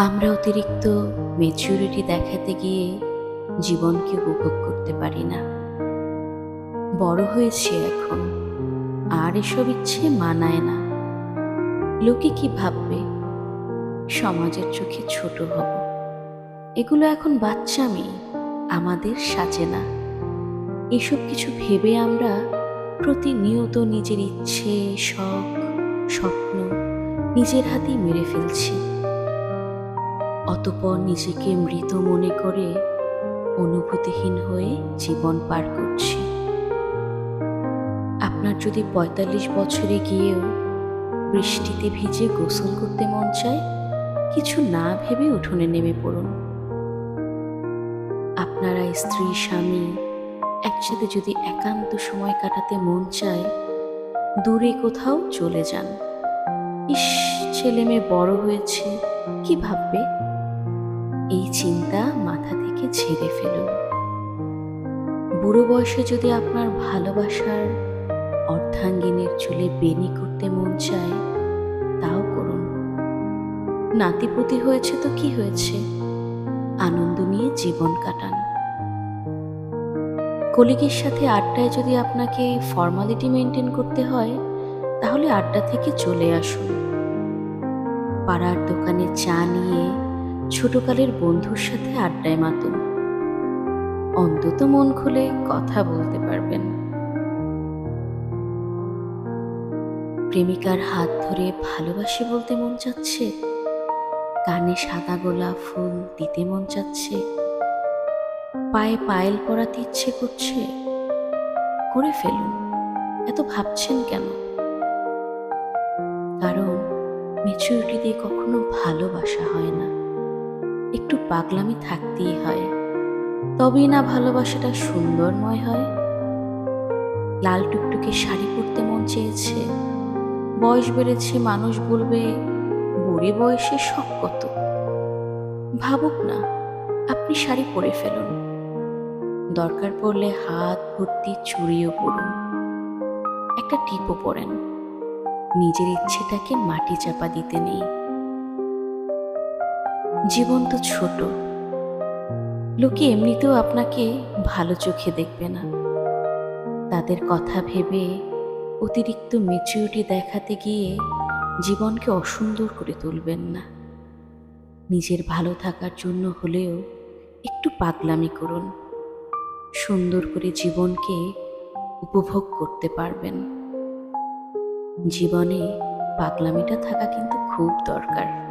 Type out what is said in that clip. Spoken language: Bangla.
আমরা অতিরিক্ত মেচুরিটি দেখাতে গিয়ে জীবনকে উপভোগ করতে পারি না। বড় হয়েছে এখন। আর এসব ইচ্ছে মানায় না। লোকে কি ভাববে? সমাজের চোখে ছোট হব। এগুলো এখন বাচ্চামি আমাদের সাজে না। এসব কিছু ভেবে আমরা প্রতিনিয়ত নিজের ইচ্ছে, শখ, স্বপ্ন নিজের হাতেই মেরে ফেলছি। অতপর নিজেকে মৃত মনে করে অনুভূতিহীন হয়ে জীবন পার করছি। আপনার যদি পঁয়তাল্লিশ বছরে গিয়েও বৃষ্টিতে ভিজে গোসল করতে মন চায়, কিছু না ভেবে উঠোনে নেমে পড়ুন। আপনারা স্ত্রী, স্বামী একসাথে যদি একান্ত সময় কাটাতে মন চায়, দূরে কোথাও চলে যান। ইস ছেলে মেয়ে বড় হয়েছে, কি ভাববে? এই চিন্তা মাথা থেকে ঝেড়ে ফেলুন। বুড়ো বয়সে যদি আপনার ভালোবাসার অর্ধাঙ্গিনীর চুলে বেনি করতে মন চায়, তাও করুন। নাতিপুতি হয়েছে তো কি হয়েছে? আনন্দ নিয়ে জীবন কাটান। কলিগের সাথে আড্ডায় যদি আপনাকে ফর্মালিটি মেনটেন করতে হয়, তাহলে আড্ডা থেকে চলে আসুন। পাড়ার দোকানে চা নিয়ে ছোটকালের বন্ধুর সাথে আড্ডায় মাতুন অন্তত মন খুলে কথা বলতে পারবেন। প্রেমিকার হাত ধরে ভালোবাসি বলতে মন চাচ্ছে। কানে সাদা গোলাপ ফুল দিতে মন চাচ্ছে। পায়ে পায়েল পরাতে ইচ্ছে করছে। করে ফেলুন, এত ভাবছেন কেন? কারণ মেচুরিটি দিয়ে কখনো ভালোবাসা হয় না। একটু পাগলামি থাকতেই হয়। তবেই না ভালোবাসাটা সুন্দরময় হয়। লাল টুকটুকে শাড়ি পরতে মন চেয়েছে। বয়স বেড়েছে, মানুষ বলবে, বুড়ি বয়সে শখ কত? ভাবুক না, আপনি শাড়ি পরে ফেলুন। দরকার পড়লে হাত ভর্তি চুড়িও পড়ুন একটা টিপও পরেন। নিজের ইচ্ছেটাকে মাটি চাপা দিতে নেই। জীবন তো ছোট। লোকে এমনিতেও আপনাকে ভালো চোখে দেখবে না। তাদের কথা ভেবে অতিরিক্ত মেচুরিটি দেখাতে গিয়ে জীবনকে অসুন্দর করে তুলবেন না। নিজের ভালো থাকার জন্য হলেও একটু পাগলামি করুন। সুন্দর করে জীবনকে উপভোগ করতে পারবেন। জীবনে পাগলামিটা থাকা কিন্তু খুব দরকার।